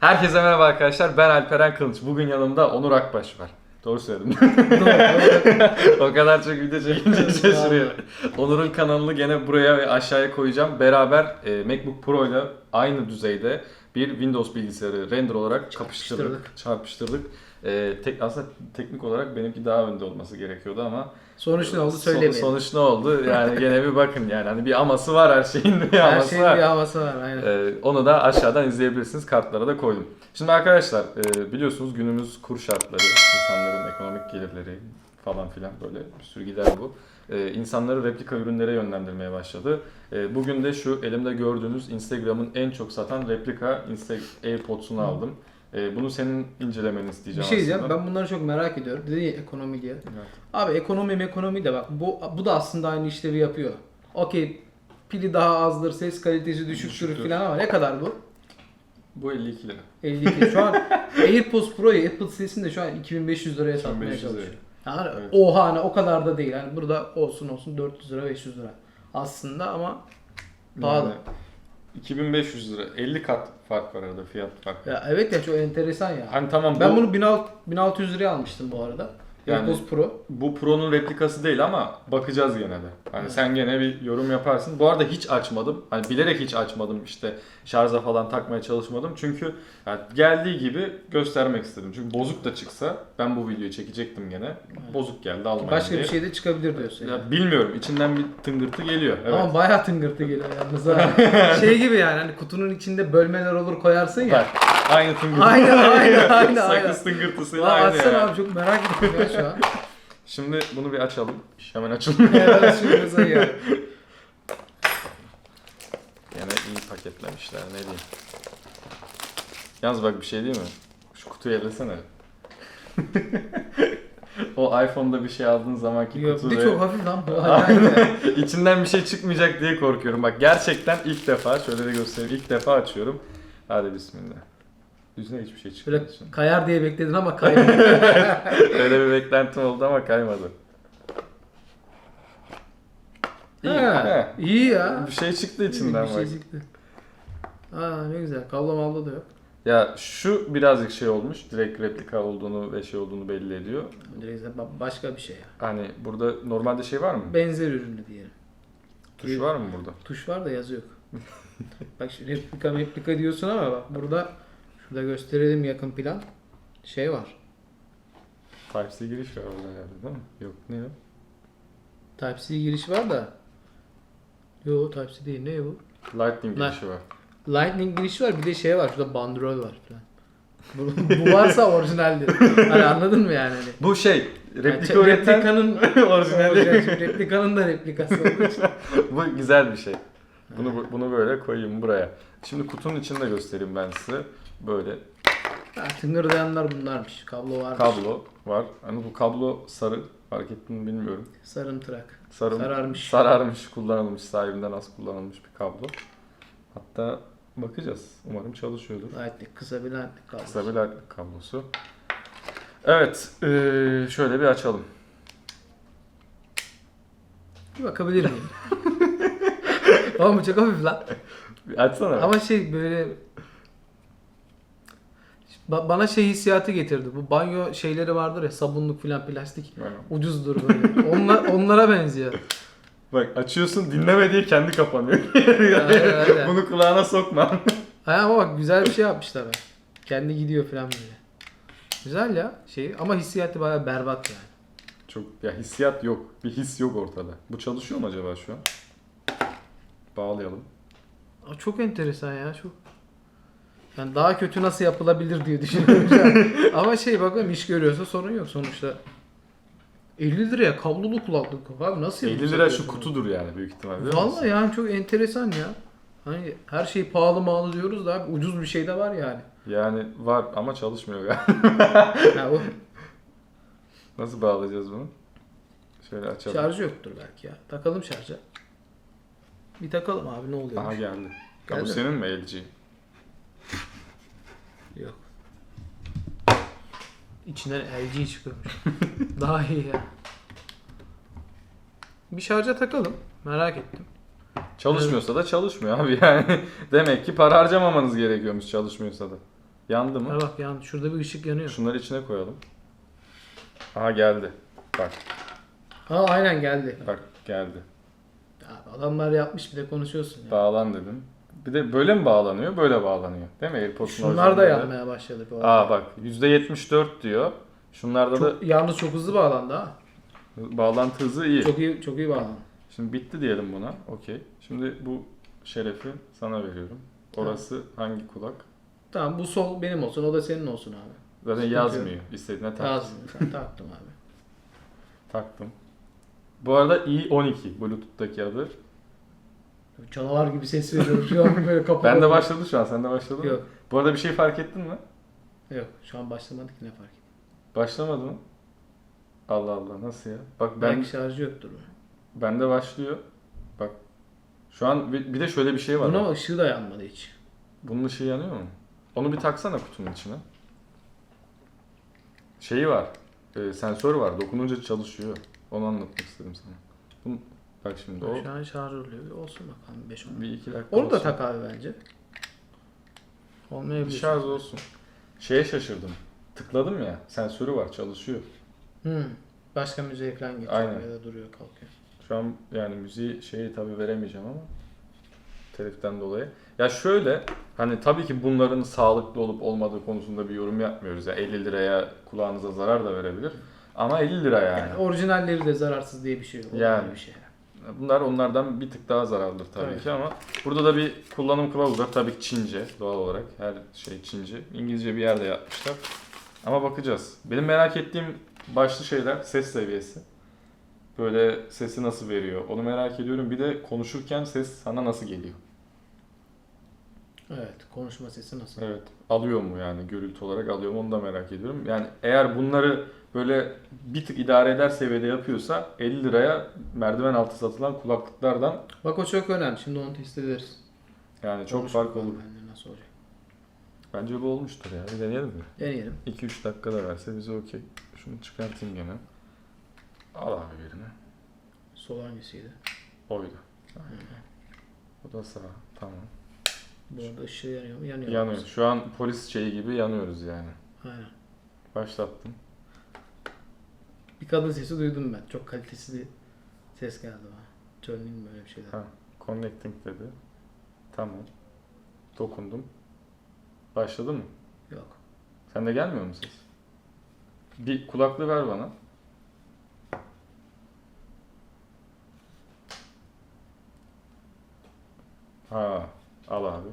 Herkese merhaba arkadaşlar. Ben Alperen Kılıç. Bugün yanımda Onur Akbaş var. Doğru söyledim. o kadar çok video çekince şaşırıyor. Onur'un kanalını gene buraya ve aşağıya koyacağım. Beraber e, MacBook Pro ile aynı düzeyde bir Windows bilgisayarı render olarak kapıştırdık, çarpıştırdık. E, tek, aslında teknik olarak benimki daha önde olması gerekiyordu ama Sonuç ne oldu son- söylemeyelim. sonuç ne oldu? Yani gene bir bakın yani hani bir aması var her şeyin bir Her aması şeyin var. bir havası var aynen. Ee, onu da aşağıdan izleyebilirsiniz. Kartlara da koydum. Şimdi arkadaşlar e, biliyorsunuz günümüz kur şartları, insanların ekonomik gelirleri falan filan böyle bir sürü gider bu. Ee, insanları replika ürünlere yönlendirmeye başladı. Ee, bugün de şu elimde gördüğünüz Instagram'ın en çok satan replika Insta- AirPods'unu Hı. Ee, bunu senin incelemeni Bir isteyeceğim şey diyeceğim aslında. ben bunları çok merak ediyorum. Dedi ya ekonomi diye. Evet. Abi ekonomi ekonomi de bak bu bu da aslında aynı işlevi yapıyor. Okey pili daha azdır, ses kalitesi düşüktür Düşüktür. falan ama ne kadar bu? Bu 52 lira. 52. Şu an AirPods Pro'yu Apple sitesinde şu an 2500 liraya satmaya 2500 liraya. çalışıyor. Yani Evet. oha hani o kadar da değil. Yani burada olsun olsun 400 lira 500 lira aslında ama pahalı. Yani 2500 lira. 50 kat fark var arada fiyat farkı. Ya evet ya çok enteresan ya. Hani tamam Ben bu- bunu 1600 1600 liraya almıştım bu arada. Yani- AirPods Pro. Bu Pro'nun replikası değil ama bakacağız gene de. Hani Evet. sen gene bir yorum yaparsın. Bu arada hiç açmadım. Hani bilerek hiç açmadım işte şarja falan takmaya çalışmadım. Çünkü yani geldiği gibi göstermek istedim. Çünkü bozuk da çıksa ben bu videoyu çekecektim gene. Bozuk geldi almayayım Başka diye. bir şey de çıkabilir diyorsun. yani. Ya bilmiyorum içinden bir tıngırtı geliyor. Evet. Ama bayağı tıngırtı geliyor yalnız şey gibi yani hani kutunun içinde bölmeler olur koyarsın ya. Bak, aynı tıngırtı. Aynen, aynen, aynen, Sakız aynen. tıngırtısıyla Aa, aynı açsana ya. abi çok merak ettim ya şu an. Şimdi bunu bir açalım. Hemen açılmıyor. Evet şimdi mesela ya. Yine iyi paketlemişler ne diyeyim. Yalnız bak bir şey değil mi? Şu kutuyu ellesene. o iPhone'da bir şey aldığın zamanki Yok, kutu bir de çok hafif lan bu. Ya. içinden bir şey çıkmayacak diye korkuyorum. Bak gerçekten ilk defa şöyle de göstereyim. İlk defa açıyorum. Hadi bismillah. Yüzüne hiçbir şey Böyle çıkmadı. şimdi. kayar diye bekledin ama kaymadı. Öyle bir beklentim oldu ama kaymadı. İyi. Ha, he. iyi ya. Bir şey çıktı içinden bir bak. şey çıktı. Aa ne güzel. Kablo mablo da yok. Ya şu birazcık şey olmuş. Direkt replika olduğunu ve şey olduğunu belli ediyor. Direkt ba- başka bir şey ya. Hani burada normalde şey var mı? Benzer ürünü diyelim. Tuş var mı burada? Tuş var da yazı yok. bak şimdi replika replika diyorsun ama bak burada şurada gösterelim yakın plan. Şey var. Type-C giriş var orada herhalde değil mi? Yok ne o? Type-C girişi var da. Yo Type-C değil ne bu? Lightning girişi var. Lightning girişi var bir de şey var şurada bandrol var falan. Bu, bu varsa orijinaldir. Hani anladın mı yani? Hani? Bu şey replika Yani üreten replikanın orijinali. replikanın da replikası olduğu için. Bu güzel bir şey. Bunu bunu böyle koyayım buraya. Şimdi kutunun içini de göstereyim ben size. Böyle Ha, tıngırdayanlar bunlarmış. Kablo varmış. kablo var. Hani bu kablo sarı. Fark ettin mi bilmiyorum. Sarımtırak. Sarım, Sararmış. Sararmış, kullanılmış, sahibinden az kullanılmış bir kablo. Hatta bakacağız. Umarım çalışıyordur. Lightning kısa bir lightning kablo. Kısa bir lightning kablosu. Evet, eee, şöyle bir açalım. Bir bakabilir miyim? Oğlum bu çok hafif lan. Bir açsana. Ama şey böyle Ba- bana şey hissiyatı getirdi. Bu banyo şeyleri vardır ya sabunluk filan plastik. Evet. Ucuzdur böyle. Onlar, onlara benziyor. Bak açıyorsun dinleme diye kendi kapanıyor. Aynen, aynen. Bunu kulağına sokma. Ha, ama bak güzel bir şey yapmışlar. ha. Kendi gidiyor filan böyle. Güzel ya şey ama hissiyatı bayağı berbat yani. Çok ya hissiyat yok. Bir his yok ortada. Bu çalışıyor mu acaba şu an? Bağlayalım. Aa, Çok enteresan ya çok. Yani daha kötü nasıl yapılabilir diye düşünüyorum. Ama şey bakalım iş görüyorsa sorun yok sonuçta. 50 liraya kablolu kulaklık abi nasıl 50 yapıyorsun? lira şu kutudur yani büyük ihtimalle. değil mi? Vallahi yani çok enteresan ya. Hani her şey pahalı mağlı diyoruz da abi ucuz bir şey de var yani. Yani var ama çalışmıyor galiba. O Nasıl bağlayacağız bunu? Şöyle açalım. şarjı yoktur belki ya. Takalım şarja. Bir takalım abi ne oluyor? Aha geldi. Ha, bu Geldi mi? senin mi LG? Yok. İçinden LG çıkıyormuş. Daha iyi ya. Bir şarja takalım. Merak ettim. Çalışmıyorsa da çalışmıyor abi yani. Demek ki para harcamamanız gerekiyormuş çalışmıyorsa da. Yandı mı? Ha bak yan şurada bir ışık yanıyor. Şunları içine koyalım. Aha geldi. Bak Ha aynen geldi. bak geldi. Abi adamlar yapmış bir de konuşuyorsun ya. Bağlan dedim. Bir de böyle mi bağlanıyor? Böyle bağlanıyor. Değil mi? AirPods'un Şunlar da orijinalinde. yanmaya başladı. bu arada. Aa bak %74 diyor. Şunlarda da Çok, yalnız çok hızlı bağlandı ha. bağlantı hızı iyi. Çok iyi çok iyi bağlandı. Şimdi bitti diyelim buna. Okey. Şimdi bu şerefi sana veriyorum. Orası hangi kulak? Tamam bu sol benim olsun o da senin olsun abi. Zaten Sıkıntı yazmıyor. İstediğine tak. Ben taktım abi. Taktım. Bu arada i12 Bluetooth'taki adı. Canavar gibi ses veriyorum şu an böyle kapalı. Ben de başladı şu an. Sen de başladın mı? Yok. Bu arada bir şey fark ettin mi? Yok şu an başlamadık ne fark et. Başlamadı mı? Allah Allah nasıl ya? Bak ben Belki şarjı yoktur. bende başlıyor. Bak şu an bir, bir de şöyle bir şey var. Buna ışığı da yanmadı hiç. Bunun ışığı yanıyor mu? Onu bir taksana kutunun içine. Şeyi var. E, sensör var. Dokununca çalışıyor. Onu anlatmak istedim sana. Bunu, bak şimdi o Şu an şarj oluyor. Bir Olsun bakalım 5 10. bir iki dakika Onu da olsun. tak abi bence. Olmayabilir. şarj olsun. Şeye şaşırdım. Tıkladım ya. Sensörü var. Çalışıyor. Hmm. Başka müziğe falan geçiyor Aynen. ya da duruyor kalkıyor. Şu an yani müziği şeyi tabii veremeyeceğim ama teliften dolayı. Ya şöyle hani tabii ki bunların sağlıklı olup olmadığı konusunda bir yorum yapmıyoruz. Ya 50 liraya kulağınıza zarar da verebilir. Ama 50 lira yani. Yani orijinalleri de zararsız diye bir şey yok. Yani. Bir şey. Bunlar onlardan bir tık daha zararlıdır tabii Evet. ki ama burada da bir kullanım kılavuzu var. Tabii ki Çince doğal olarak. Her şey Çince. İngilizce bir yerde yapmışlar. Ama bakacağız. Benim merak ettiğim başlı şeyler ses seviyesi. Böyle sesi nasıl veriyor onu merak ediyorum. Bir de konuşurken ses sana nasıl geliyor? Evet. Konuşma sesi nasıl? Evet. Alıyor mu yani gürültü olarak alıyor mu onu da merak ediyorum. Yani eğer bunları böyle bir tık idare eder seviyede yapıyorsa 50 liraya merdiven altı satılan kulaklıklardan Bak o çok önemli. Şimdi onu test ederiz. yani çok Konuş fark olur. bende Nasıl olacak? Bence bu olmuştur ya. Bir deneyelim mi? Deneyelim. 2-3 dakika da verse bize okey. Şunu çıkartayım gene. Al abi birini. Sol hangisiydi? Oydu. O da sağ. Tamam. Bu arada ışığı yanıyor mu? Yanıyor. Yanıyor. Şu an polis şeyi gibi yanıyoruz yani. Aynen. Başlattım. Bir kadın sesi duydum ben. Çok kalitesiz bir ses geldi bana. Turning böyle bir şeyler. Ha. Connecting dedi. Tamam. Dokundum. Başladı mı? Yok. Sende gelmiyor mu ses? Bir kulaklığı ver bana. Ha, al abi.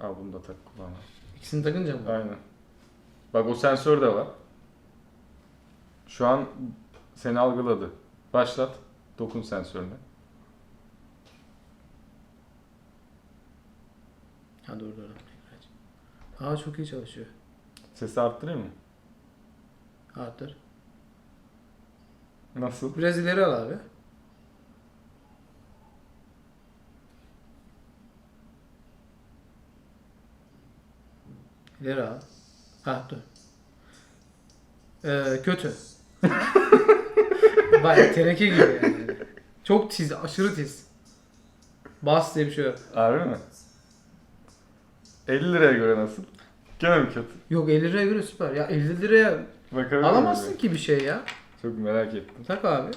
Al bunu da tak kulağına. İkisini takınca mı? Aynen. Bak o sensör de var. Şu an seni algıladı. Başlat. Dokun sensörüne. Ha dur dur. Aa çok iyi çalışıyor. Sesi arttırayım mı? Arttır. Nasıl? Biraz ileri al abi. İleri al. Ha dur. Ee, kötü. Baya teneke gibi yani. Çok tiz, aşırı tiz. Bas diye bir şey yok. Harbi mi? 50 liraya göre nasıl? Gene mi kötü? Yok 50 liraya göre süper. Ya 50 liraya Bakabilir miyim? alamazsın ki bir şey ya. Çok merak ettim. Tak abi.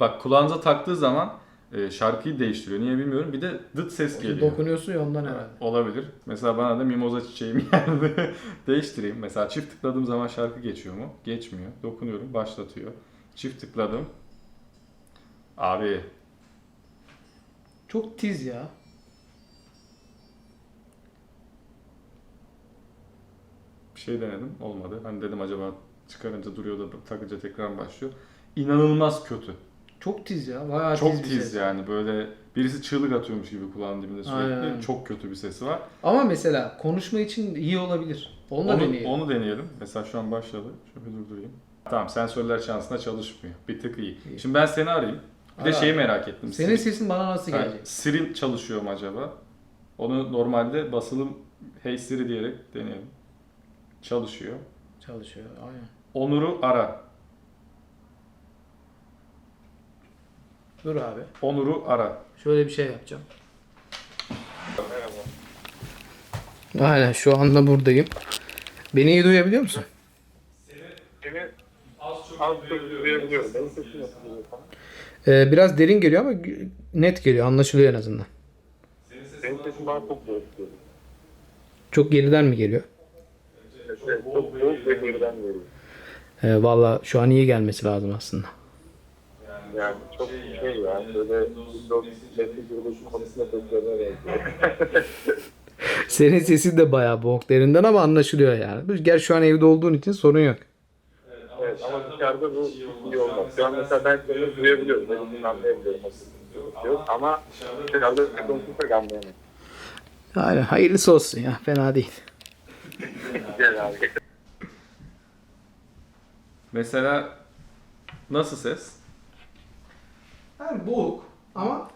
Bak kulağınıza taktığı zaman e, şarkıyı değiştiriyor. Niye bilmiyorum. Bir de dıt ses geliyor. Dokunuyorsun ya ondan herhalde. Olabilir. Mesela bana da mimoza çiçeğim geldi. Değiştireyim. Mesela çift tıkladığım zaman şarkı geçiyor mu? Geçmiyor. Dokunuyorum. Başlatıyor. Çift tıkladım. Abi Çok tiz ya. bir şey denedim. Olmadı. Hani dedim acaba çıkarınca duruyor da takınca tekrar başlıyor. İnanılmaz kötü. Çok tiz ya. Bayağı Çok tiz, tiz yani. Böyle birisi çığlık atıyormuş gibi kulağın dibinde sürekli. Aynen. Çok kötü bir sesi var. Ama mesela konuşma için iyi olabilir. Onu da Onu, deneyelim. onu deneyelim. Mesela şu an başladı. Şöyle durdurayım. Tamam sensörler şansına çalışmıyor. Bir tık iyi. İyi. Şimdi ben seni arayayım. Bir de Ara. şeyi merak ettim. Senin Siri- sesin bana nasıl gelecek? Siri çalışıyor mu acaba? Onu normalde basılım Hey Siri diyerek deneyelim. Çalışıyor. Çalışıyor. Aynen. Onur'u ara. Dur abi. Onur'u ara. Şöyle bir şey yapacağım. Merhaba. Aynen şu anda buradayım. Beni iyi duyabiliyor musun? Seni az çok duyabiliyorum. Benim sesim nasıl geliyor? Ee, biraz derin geliyor ama net geliyor. Anlaşılıyor en azından. Benim sesim bana çok geliyor. Çok geriden mi geliyor? Evet, çok ve geriden geliyor. Ee, Valla şu an iyi gelmesi lazım aslında. Yani çok şey ya, böyle Windows Metin Kuruluşu konusunda benziyor. Senin sesin de bayağı boğuk derinden ama anlaşılıyor yani. Gerçi şu an evde olduğun için sorun yok. evet ama dışarıda bu iyi olmaz. Şu an mesela ben seni duyabiliyorum. Ben seni anlayabiliyorum. Ama dışarıda bir konuşursak anlayamam. Aynen hayırlısı olsun ya fena değil. Gel abi. Mesela nasıl ses? Yani boğuk ama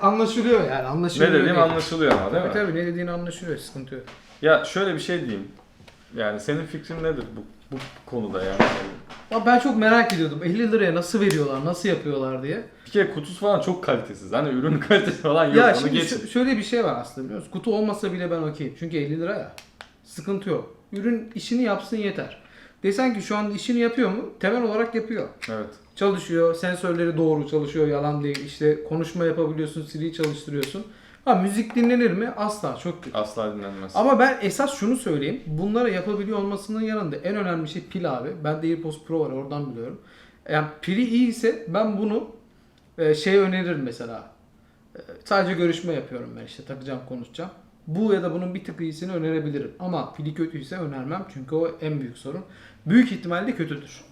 anlaşılıyor yani Ne anlaşılıyor. dediğim değil. anlaşılıyor ama değil mi? Tabii ne dediğini anlaşılıyor sıkıntı yok. Ya şöyle bir şey diyeyim. Yani senin fikrin nedir bu, bu konuda yani? Ya ben çok merak ediyordum 50 liraya nasıl veriyorlar nasıl yapıyorlar diye. Bir kere kutusu falan çok kalitesiz. Hani ürün kalitesi falan yok. ya Onu şimdi geçin. şöyle bir şey var aslında biliyor musun? Kutu olmasa bile ben okeyim. Çünkü 50 lira ya. Sıkıntı yok. Ürün işini yapsın yeter. Desen ki şu an işini yapıyor mu? Temel olarak yapıyor. Evet. Çalışıyor. Sensörleri doğru çalışıyor. Yalan değil. İşte konuşma yapabiliyorsun. Siri'yi çalıştırıyorsun. Ha müzik dinlenir mi? Asla. Çok kötü. Asla dinlenmez. Ama ben esas şunu söyleyeyim. Bunları yapabiliyor olmasının yanında en önemli şey pil abi. Ben de AirPods Pro var oradan biliyorum. Yani pili iyi ise ben bunu e, şey öneririm mesela. E, sadece görüşme yapıyorum ben işte takacağım konuşacağım. Bu ya da bunun bir tık iyisini önerebilirim. Ama pili kötüyse önermem çünkü o en büyük sorun. Büyük ihtimalle kötüdür.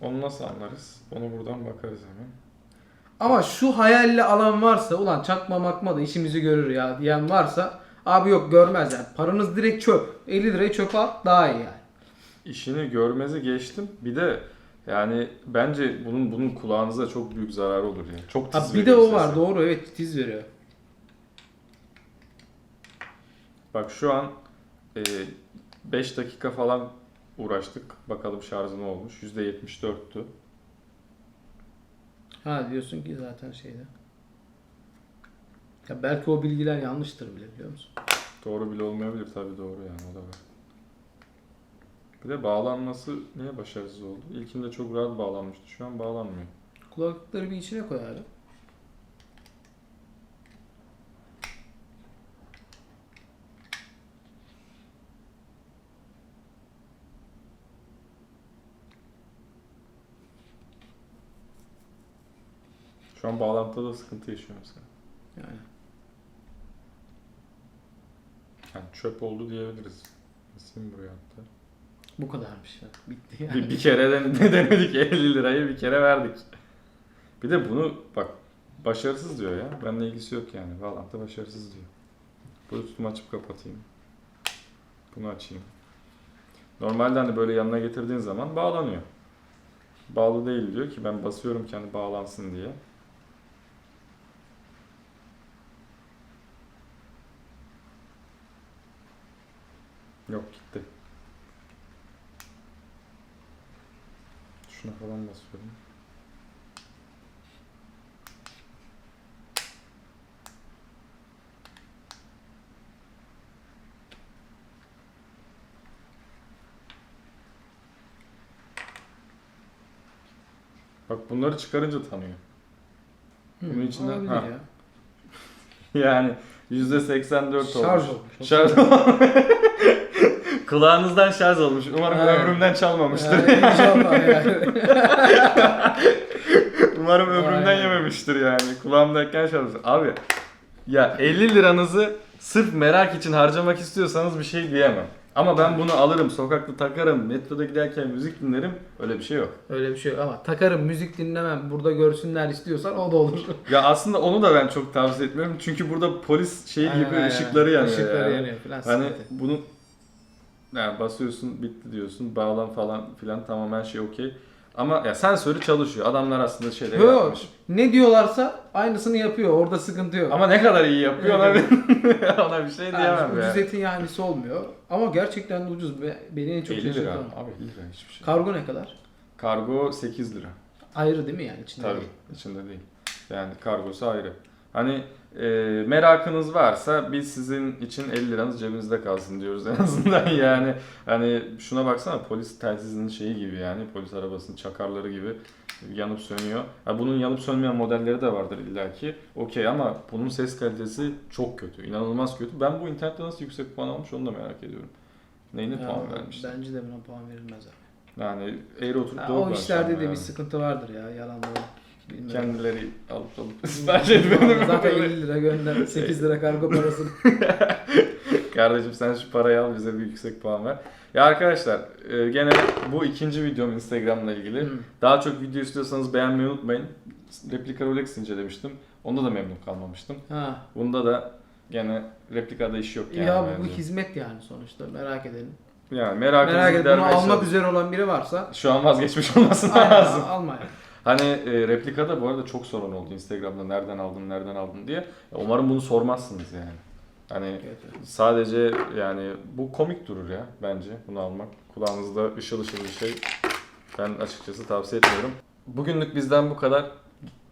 Onu nasıl anlarız? Onu buradan bakarız hemen. Ama şu hayalle alan varsa ulan çakma makma da işimizi görür ya diyen varsa abi yok görmez yani. Paranız direkt çöp. 50 lirayı çöpe at daha iyi yani. İşini görmezi geçtim. Bir de yani bence bunun bunun kulağınıza çok büyük zarar olur yani. Çok tiz Ha, bir de o sesi. var doğru evet tiz veriyor. Bak şu an 5 dakika falan uğraştık. Bakalım şarjı ne olmuş. %74'tü. Ha diyorsun ki zaten şeyde. Ya belki o bilgiler yanlıştır bile biliyor musun? Doğru bile olmayabilir tabii doğru yani o da var. Bir de bağlanması niye başarısız oldu? İlkinde çok rahat bağlanmıştı. Şu an bağlanmıyor. Kulaklıkları bir içine koy an bağlantıda da sıkıntı yaşıyor mesela. Yani. Yani çöp oldu diyebiliriz. Nasıl buraya hatta? Bu kadarmış ya. Bitti yani. Bir, bir kere de denedik 50 lirayı bir kere verdik. Bir de bunu bak başarısız diyor ya. Benimle ilgisi yok yani. Bağlantı başarısız diyor. Bluetooth'umu açıp kapatayım. Bunu açayım. Normalde hani böyle yanına getirdiğin zaman bağlanıyor. Bağlı değil diyor ki ben basıyorum kendi bağlansın diye. Yok gitti. Şuna falan basıyorum. Bak bunları çıkarınca tanıyor. Hı, Bunun içinden- ha. ya. Yani %84 Şarj olmuş. olmuş. Şarj Kulağınızdan şarj olmuş. Umarım Evet. ömrümden çalmamıştır. Yani inşallah yani. Umarım ömrümden Aynen. yememiştir yani. Kulağımdayken şarj olmuş. Abi ya 50 liranızı sırf merak için harcamak istiyorsanız bir şey diyemem. Ama ben bunu alırım, sokakta takarım, metroda giderken müzik dinlerim. Öyle bir şey yok. Öyle bir şey yok ama takarım müzik dinlemem burada görsünler istiyorsan o da olur. Ya aslında onu da ben çok tavsiye etmiyorum. Çünkü burada polis şeyi Aynen, gibi aynen. ışıkları yanıyor. Işıkları yani. yanıyor falan. Hani sıkıntı. bunu yani basıyorsun bitti diyorsun bağlan falan filan tamamen şey okey. Ama ya sensörü çalışıyor. Adamlar aslında şeyleri Yok yapmış. ne diyorlarsa aynısını yapıyor. Orada sıkıntı yok. Ama ne kadar iyi yapıyor ona bir, ona bir şey yani diyemem ucuz yani. etin yahnisi olmuyor. Ama gerçekten de ucuz. Be- Beni en çok 50 lira. şaşırtan. Abi 50 lira hiçbir şey. Kargo ne kadar? Kargo 8 lira. Ayrı değil mi yani içinde? Tabii değil. içinde değil. Yani kargosu ayrı. Hani e, merakınız varsa biz sizin için 50 liranız cebinizde kalsın diyoruz en azından yani. Hani şuna baksana polis telsizinin şeyi gibi yani polis arabasının çakarları gibi yanıp sönüyor. Ha, bunun yanıp sönmeyen modelleri de vardır illaki. Okey ama bunun ses kalitesi çok kötü. inanılmaz kötü. Ben bu internette nasıl yüksek puan almış onu da merak ediyorum. Neyine Ya, puan vermiş? Bence de buna puan verilmez abi. Yani eğri oturup Ya, doğru o işlerde de yani. bir sıkıntı vardır ya yalan dolan. Bilmiyorum. Kendileri alıp alıp sipariş etmedim. Zaten 50 lira gönder 8 lira kargo parasını. Kardeşim sen şu parayı al bize bir yüksek puan ver. Ya arkadaşlar e, gene bu ikinci videom Instagram'la ilgili. Hı. Daha çok video istiyorsanız beğenmeyi unutmayın. Replika Rolex incelemiştim. Onda da memnun kalmamıştım. ha. Bunda da gene replikada iş yok yani. ya bu, bu bence. hizmet yani sonuçta merak edelim. Yani merakınızı Merak edip bunu almak üzere olan biri varsa Şu an vazgeçmiş olması aynen, lazım. alma yani. Hani e, replikada bu arada çok sorun oldu Instagram'da nereden aldın nereden aldın diye. Umarım bunu sormazsınız yani. Hani Kötü. sadece yani bu komik durur ya bence bunu almak. Kulağınızda ışıl ışıl bir şey. Ben açıkçası tavsiye etmiyorum. Bugünlük bizden bu kadar.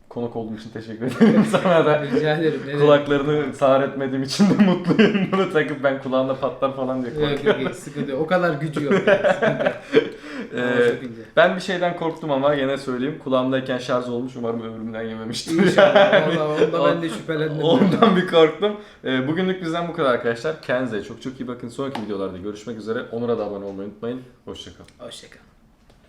Konuk olduğum için teşekkür ederim sana da. Rica ederim. ne. Kulaklarını sağır etmediğim için de mutluyum. Bunu takıp ben kulağında patlar falan diye Yok yok korkuyorum. yok sıkıntı yok. O kadar gücü yok. Yani. Ee, ben bir şeyden korktum ama yine söyleyeyim. Kulağımdayken şarj olmuş. Umarım ömrümden yememiştir. İnşallah. Vallahi Onda ben de şüphelendim. Ondan bir korktum. Ee, bugünlük bizden bu kadar arkadaşlar. Kendinize çok çok iyi bakın. Sonraki videolarda görüşmek üzere. Onur'a da abone olmayı unutmayın. Hoşçakalın. Hoşçakalın.